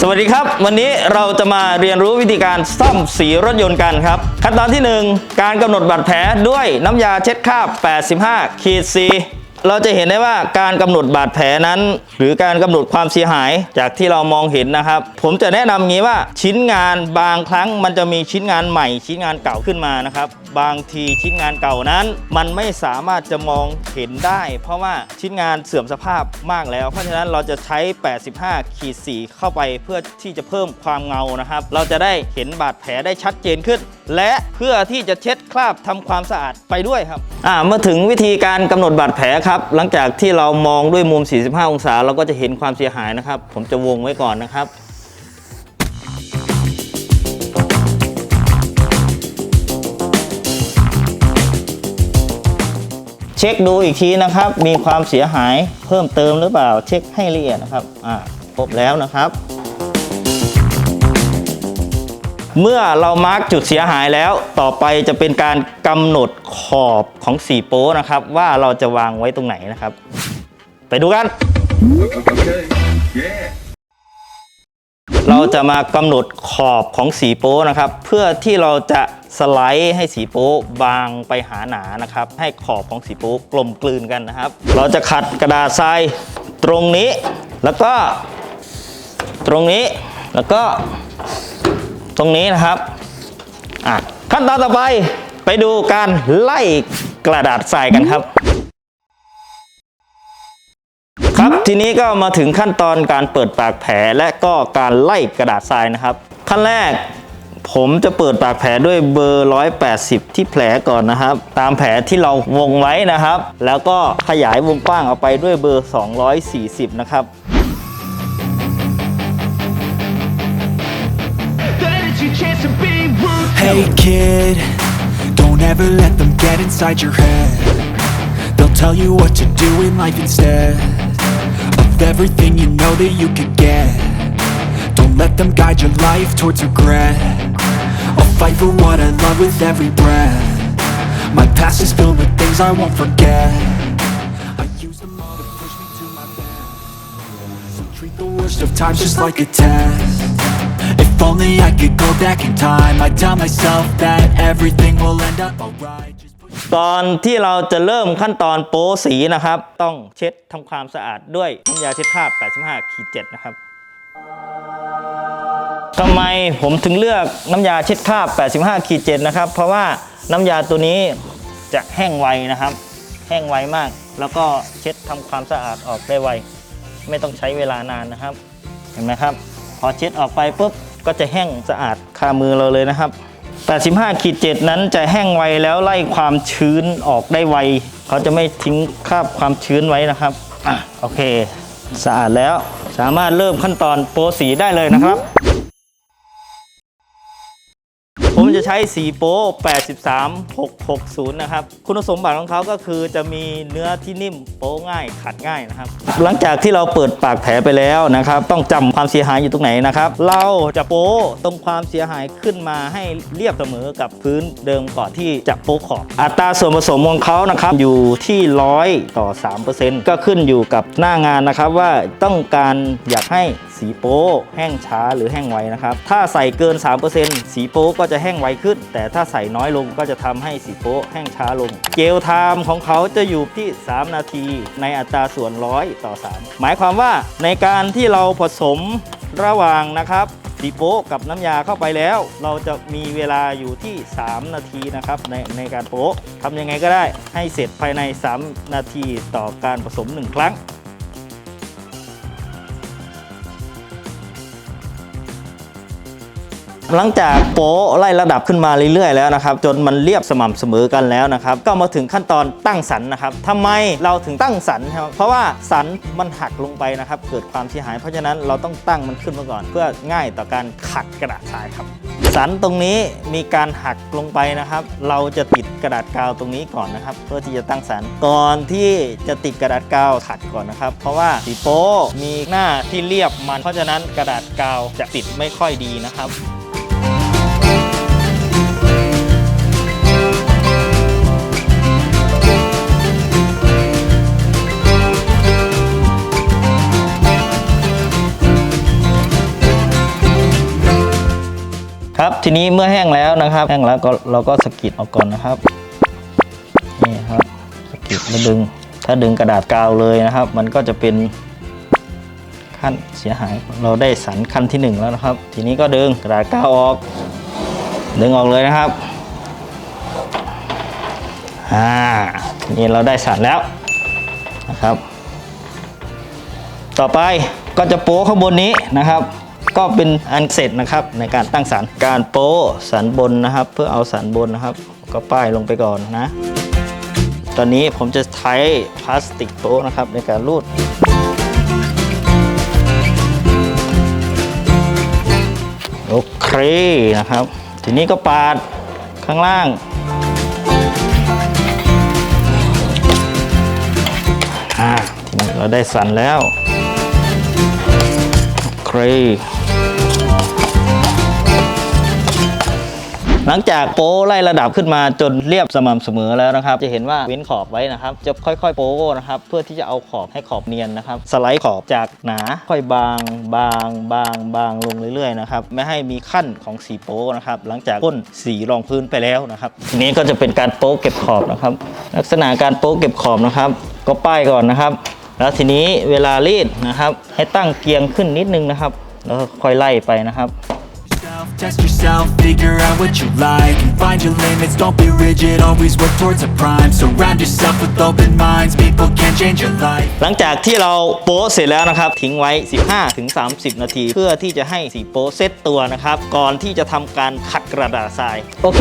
สวัสดีครับ วันนี้เราจะมาเรียนรู้วิธีการซ่อมสีรถยนต์กันครับ ขั้นตอนที่ 1 การกำหนดบาดแผลด้วยน้ำยาเช็ดคราบ 85ขีดซีเราจะเห็นได้ว่าการกำหนดบาดแผลนั้น หรือการกำหนดความเสียหายจากที่เรามองเห็นนะครับ ผมจะแนะนำงี้ว่าชิ้นงานบางครั้งมันจะมีชิ้นงานใหม่ ชิ้นงานเก่าขึ้นมานะครับ บางทีชิ้นงานเก่านั้น มันไม่สามารถจะมองเห็นได้ เพราะว่าชิ้นงานเสื่อมสภาพมากแล้ว เพราะฉะนั้นเราจะใช้ 85ขีดสีเข้าไปเพื่อที่จะเพิ่มความเงานะครับ เราจะได้เห็นบาดแผลได้ชัดเจนขึ้น และเพื่อที่จะเช็ดคราบทำความสะอาดไปด้วยครับอ่าเมื่อถึงวิธีการกำหนดบาดแผลครับ หลังจากที่เรามองด้วยมุม 45 องศา เราก็จะเห็นความเสียหายนะครับ ผมจะวงไว้ก่อนนะครับ เช็คดูอีกทีนะครับ มีความเสียหายเพิ่มเติมหรือเปล่า เช็คให้ละเอียดนะครับอ่าครบแล้วนะครับ เมื่อเรามาร์กจุดเสียหายแล้ว ต่อไปจะเป็นการกำหนดขอบของสีโป้นะครับ ว่าเราจะวางไว้ตรงไหนนะครับ ไปดูกัน Okay. Yeah. เราจะมากำหนดขอบของสีโป้นะครับ เพื่อที่เราจะสไลด์ให้สีโป้บางไปหาหนานะครับ ให้ขอบของสีโป้กลมกลืนกันนะครับ เราจะขัดกระดาษทรายตรงนี้ แล้วก็ ตรงนี้แล้วก็ ตรงนี้นะครับขั้นตอนต่อไปไปดูการไล่กระดาษทรายกันครับ ครับทีนี้ก็มาถึงขั้นตอนการเปิดปากแผลและก็การไล่กระดาษทรายนะครับ ขั้นแรกผมจะเปิดปากแผลด้วยเบอร์ 180 ที่แผลก่อนนะครับ ตามแผลที่เราวงไว้นะครับ แล้วก็ขยายวงกว้างออกไปด้วยเบอร์ 240 นะครับ Hey kid, don't ever let them get inside your head. They'll tell you what to do in life instead of everything you know that you could get. Don't let them guide your life towards regret. I'll fight for what I love with every breath. My past is filled with things I won't forget. I use them all to push me to my best. So treat the worst of times just like a test. If only I could go back in time I'd tell myself that everything will end up alright ตอนที่เราจะเริ่มขั้นตอนโป๊สีนะครับ ต้องเช็ดทำความสะอาดด้วยน้ำยาเช็ดคราบ 85ขีด7นะครับทำไมผมถึงเลือกน้ำยาเช็ดคราบ 85ขีด7นะครับ เพราะว่าน้ำยาตัวนี้จะแห้งไวนะครับ แห้งไวมาก แล้วก็เช็ดทำความสะอาดออกได้ไว ไม่ต้องใช้เวลานานนะครับ เห็นไหมครับ พอเช็ดออกไปปุ๊บก็จะแห้งสะอาดคามือเราเลยนะครับ 85ขีด7นั้นจะแห้งไวแล้วไล่ความชื้นออกได้ไว เขาจะไม่ทิ้งคราบความชื้นไว้นะครับอะโอเค สะอาดแล้วสามารถเริ่มขั้นตอนโปรสีได้เลยนะครับ จะใช้สีโป๊83660 นะครับ คุณสมบัติของเขาก็คือจะมีเนื้อที่นิ่มโป๊ง่ายขัดง่ายนะครับ หลังจากที่เราเปิดปากแผลไปแล้วนะครับ ต้องจำความเสียหายอยู่ตรงไหนนะครับ เราจะโป๊ตรงความเสียหายขึ้นมาให้เรียบเสมอกับพื้นเดิมก่อนที่จะโป๊ขอบ อัตราส่วนผสมของเขานะครับอยู่ที่100ต่อ 3%ก็ขึ้นอยู่กับหน้างานนะครับว่าต้องการอยากให้ สีโป๊แห้งช้าหรือแห้งไวนะครับ ถ้าใส่เกิน 3%สีโป๊ก็จะแห้งไวขึ้น แต่ถ้าใส่น้อยลงก็จะทำให้สีโป๊แห้งช้าลง เจลไทม์ของเขาจะอยู่ที่ 3 นาทีในอัตราส่วน 100 ต่อ 3 หมายความว่าในการที่เราผสมระหว่างนะครับสีโป๊กับน้ำยาเข้าไปแล้ว เราจะมีเวลาอยู่ที่ 3 นาทีนะครับในในการโป๊ทำยังไงก็ได้ให้เสร็จภายใน 3 นาทีต่อการผสม 1 ครั้ง หลังจากโป๊ะไล่ระดับขึ้นมาเรื่อยๆแล้วนะครับ จนมันเรียบสม่ำเสมอกันแล้วนะครับ ก็มาถึงขั้นตอนตั้งสันนะครับทำไมเราถึงตั้งสันครับเพราะว่าสันมันหักลงไปนะครับ เกิดความเสียหาย เพราะฉะนั้นเราต้องตั้งมันขึ้นมาก่อน เพื่อง่ายต่อการขัดกระดาษทรายครับ สันตรงนี้มีการหักลงไปนะครับ เราจะติดกระดาษกาวตรงนี้ก่อนนะครับ เพื่อที่จะตั้งสันก่อนที่จะติดกระดาษกาวขัดก่อนนะครับ เพราะว่าสีโป๊มีหน้าที่เรียบมัน เพราะฉะนั้นกระดาษกาวจะติดไม่ค่อยดีนะครับ ทีนี้เมื่อแห้งแล้วนะครับ แห้งแล้วก็เราก็สกิดออกก่อนนะครับนี่ครับสกิดแล้วดึง ถ้าดึงกระดาษกาวเลยนะครับ มันก็จะเป็นขั้นเสียหายเราได้สันขั้นที่หนึ่งแล้วนะครับ ทีนี้ก็ดึงกระดาษกาวออก ดึงออกเลยนะครับอ่านี้เราได้สันแล้วนะครับ ต่อไปก็จะโป๊ข้างบนนี้นะครับ ก็เป็นอันเสร็จนะครับในการตั้งสันการโป๊สันบนนะครับ เพื่อเอาสันบนนะครับ ก็ป้ายลงไปก่อนนะ ตอนนี้ผมจะใช้พลาสติกโป๊นะครับในการรูดโอเคนะครับ ทีนี้ก็ปาดข้างล่าง อ่าทีนี้เราได้สันแล้ว เค หลังจากโป้ไล่ระดับขึ้นมาจนเรียบสม่ำเสมอแล้วนะครับ จะเห็นว่าเว้นขอบไว้นะครับ จะค่อยๆโป้นะครับเพื่อที่จะเอาขอบให้ขอบเนียนนะครับ สไลด์ขอบจากหนาค่อยบางบางบางบางลงเรื่อยๆนะครับไม่ให้มีขั้นของสีโป้นะครับหลังจากพ่นสีรองพื้นไปแล้วนะครับทีนี้ก็จะเป็นการโป้เก็บขอบนะครับ ลักษณะการโป้เก็บขอบนะครับ ก็ป้ายก่อนนะครับ แล้วทีนี้เวลารีดนะครับ ให้ตั้งเกียงขึ้นนิดนึงนะครับ แล้วก็ค่อยไล่ไปนะครับ yourself, Test yourself, figure out what you like And find your limits, don't be rigid Always work towards a prime Surround yourself with open minds People can change your life หลังจากที่เราโป๊ะเสร็จแล้วนะครับ ทิ้งไว้ 15-30 นาที เพื่อที่จะให้สีโป๊ะเซตตัวนะครับ ก่อนที่จะทำการขัดกระดาษทราย โอเค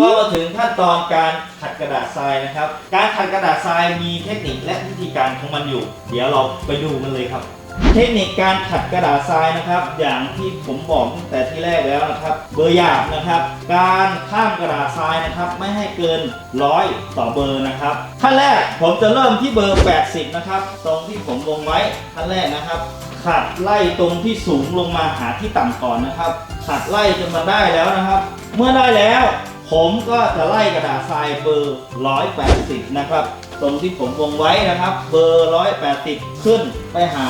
ก็มาถึงขั้นตอนการขัดกระดาษทรายนะครับ การขัดกระดาษทรายมีเทคนิคและวิธีการของมันอยู่ เดี๋ยวเราไปดูกันเลยครับ เทคนิคการขัดกระดาษทรายนะครับ อย่างที่ผมบอกตั้งแต่ที่แรกแล้วนะครับ เบอร์หยาบนะครับ การข้ามกระดาษทรายนะครับ ไม่ให้เกินร้อยต่อเบอร์นะครับขั้นแรกผมจะเริ่มที่เบอร์ 80 นะครับ ตรงที่ผมวงไว้ขั้นแรกนะครับขัดไล่ตรงที่สูงลงมาหาที่ต่ำก่อนนะครับขัดไล่จนมาได้แล้วนะครับ เมื่อได้แล้ว ผมก็จะไล่กระดาษทรายเบอร์ 180 นะครับ ตรงที่ผมวงไว้นะครับ เบอร์ 180 ขึ้นไปหา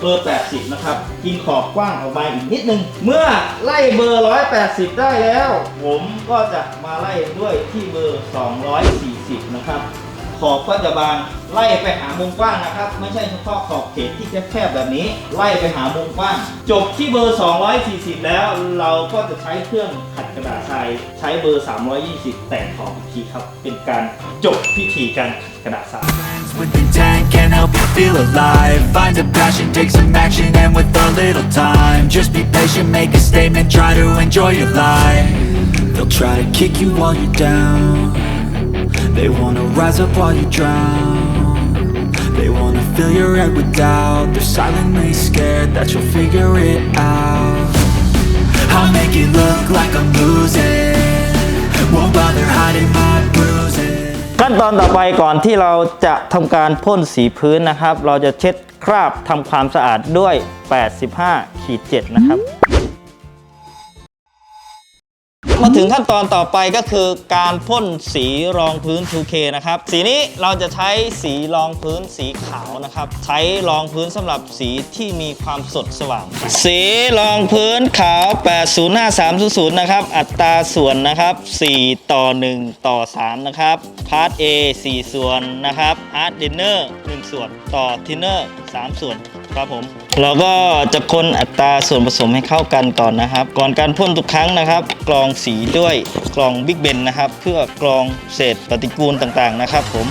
เบอร์ 80 นะครับ กินขอบกว้างออกไปอีกนิดนึง เมื่อไล่เบอร์ 180 ได้แล้ว ผมก็จะมาไล่ด้วยที่เบอร์ 240 นะครับ ขอบก็จะบางไล่ไปหามุมกว้างนะครับ ไม่ใช่เฉพาะขอบเขตที่แคบๆแบบนี้ ไล่ไปหามุมกว้าง จบที่เบอร์ 240 แล้วเราก็จะใช้เครื่องขัดกระดาษทรายใช้เบอร์ 320 แต่งขอบอีกทีครับ เป็นการจบพิธีการขัดกระดาษทราย with intent can help you feel alive Find a passion, take some action And with a little time Just be patient, make a statement Try to enjoy your life They'll try to kick you while you're down They wanna rise up while you drown They wanna fill your head with doubt They're silently scared that you'll figure it out I'll make it look like I'm losing Won't bother hiding my bruises ขั้นตอนต่อไปก่อนที่เราจะทำการพ่นสีพื้นนะครับ เราจะเช็ดคราบทำความสะอาดด้วย 85ขีด7นะครับ มาถึงขั้นตอนต่อไปก็คือการพ่นสีรองพื้น 2K นะครับ สีนี้เราจะใช้สีรองพื้นสีขาวนะครับ ใช้รองพื้นสำหรับสีที่มีความสดสว่าง สีรองพื้นขาว 805300 นะครับ อัตราส่วนนะครับ 4 ต่อ 1 ต่อ 3 นะครับ พาร์ท A 4 ส่วนนะครับอาร์ตดินเนอร์1ส่วนต่อทินเนอร์3ส่วน ครับผมเราก็จะคนอัตราส่วนผสมให้เข้ากันก่อนนะครับ ก่อนการพ่นทุกครั้งนะครับ กรองสีด้วยกรองบิ๊กเบนนะครับ เพื่อกรองเศษปฏิกูลต่างๆนะครับผม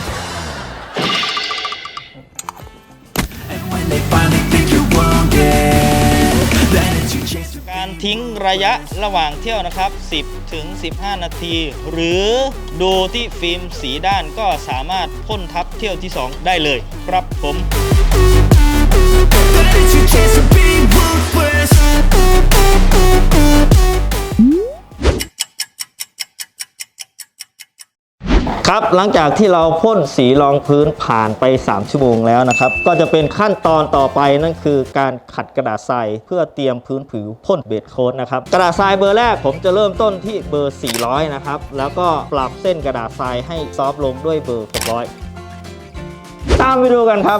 การทิ้งระยะระหว่างเที่ยวนะครับ 10ถึง15 นาที หรือดูที่ฟิล์มสีด้านก็สามารถพ่นทับเที่ยวที่ 2 ได้เลย ครับผม หลังจากที่เราพ่นสีรองพื้นผ่านไป 3 ชั่วโมงแล้วนะครับ ก็จะเป็นขั้นตอนต่อไปนั่นคือการขัดกระดาษทรายเพื่อเตรียมพื้นผิวพ่นเบสโค้ดนะครับกระดาษทรายเบอร์แรกผมจะเริ่มต้นที่เบอร์ 400 นะครับ แล้วก็ปรับเส้นกระดาษทรายให้ซอฟลงด้วยเบอร์ 600 ตามไปดูกันครับ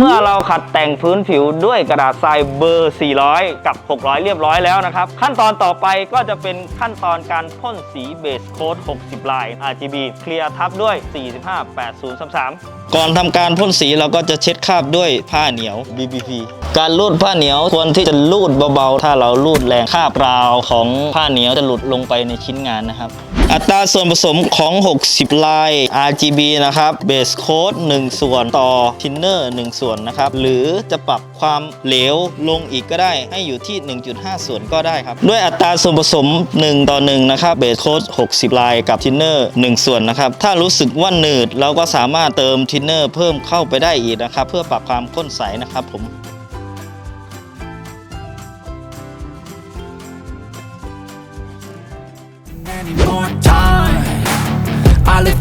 เมื่อเราขัดแต่งพื้นผิวด้วยกระดาษทรายเบอร์ 400 กับ 600 เรียบร้อยแล้วนะครับ ขั้นตอนต่อไปก็จะเป็นขั้นตอนการพ่นสีเบสโค้ด 60 ลาย RGB เคลียร์ทับด้วย 458033 ก่อนทำการพ่นสีเราก็จะเช็ดคราบด้วยผ้าเหนียว BBP การลูดผ้าเหนียวควรที่จะลูดเบาๆ ถ้าเราลูดแรงคราบราวของผ้าเหนียวจะหลุดลงไปในชิ้นงานนะครับ อัตราส่วนผสมของ 60 ลาย RGB นะครับเบสโค้ด1ส่วนต่อทินเนอร์1ส่วนนะครับ หรือจะปรับความเหลวลงอีกก็ได้ให้อยู่ที่ 1.5 ส่วนก็ได้ครับ ด้วยอัตราส่วนผสม 1 ต่อ 1 นะครับเบสโค้ด60 ลายกับทินเนอร์1ส่วนนะครับ ถ้ารู้สึกว่าหนืดเราก็สามารถเติมทินเนอร์เพิ่มเข้าไปได้อีกนะครับ เพื่อปรับความข้นใสนะครับผม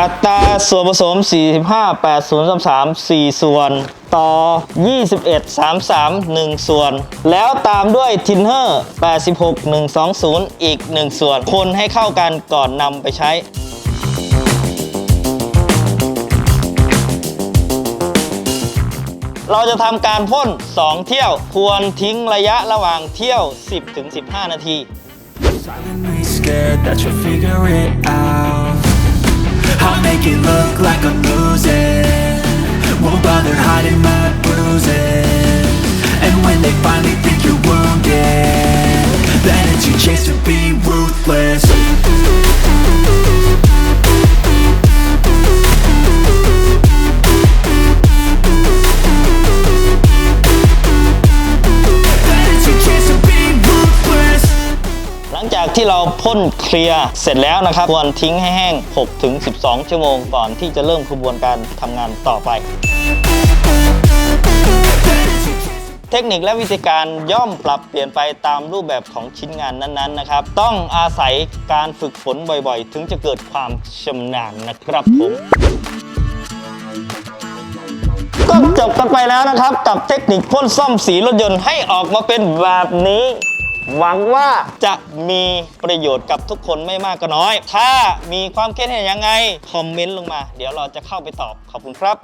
อัตราส่วนผสม 45 80 33 4 ส่วน ต่อ 21 33 1 ส่วน แล้วตามด้วยทินเนอร์ 86 120 อีก 1 ส่วน คนให้เข้ากันก่อนนำไปใช้เราจะทำการพ่น 2 เที่ยว ควรทิ้งระยะระหว่างเที่ยว 10-15 นาที Silently scared that you'll figure it out. I'll make it look like I'm losing ลียร์เสร็จแล้วนะครับควรทิ้งให้แห้ง 6-12 ชั่วโมงก่อนที่จะเริ่มกระบวนการทำงานต่อไปเทคนิคและวิธีการย่อมปรับเปลี่ยนไปตามรูปแบบของชิ้นงานนั้นๆนะครับ ต้องอาศัยการฝึกฝนบ่อยๆ ถึงจะเกิดความชำนาญนะครับผมก็จบกันไปแล้วนะครับ กับเทคนิคพ่นซ่อมสีรถยนต์ให้ออกมาเป็นแบบนี้ หวังว่าจะมีประโยชน์กับทุกคนไม่มากก็น้อย ถ้ามีความคิดเห็นยังไง คอมเมนต์ลงมา เดี๋ยวเราจะเข้าไปตอบขอบคุณครับ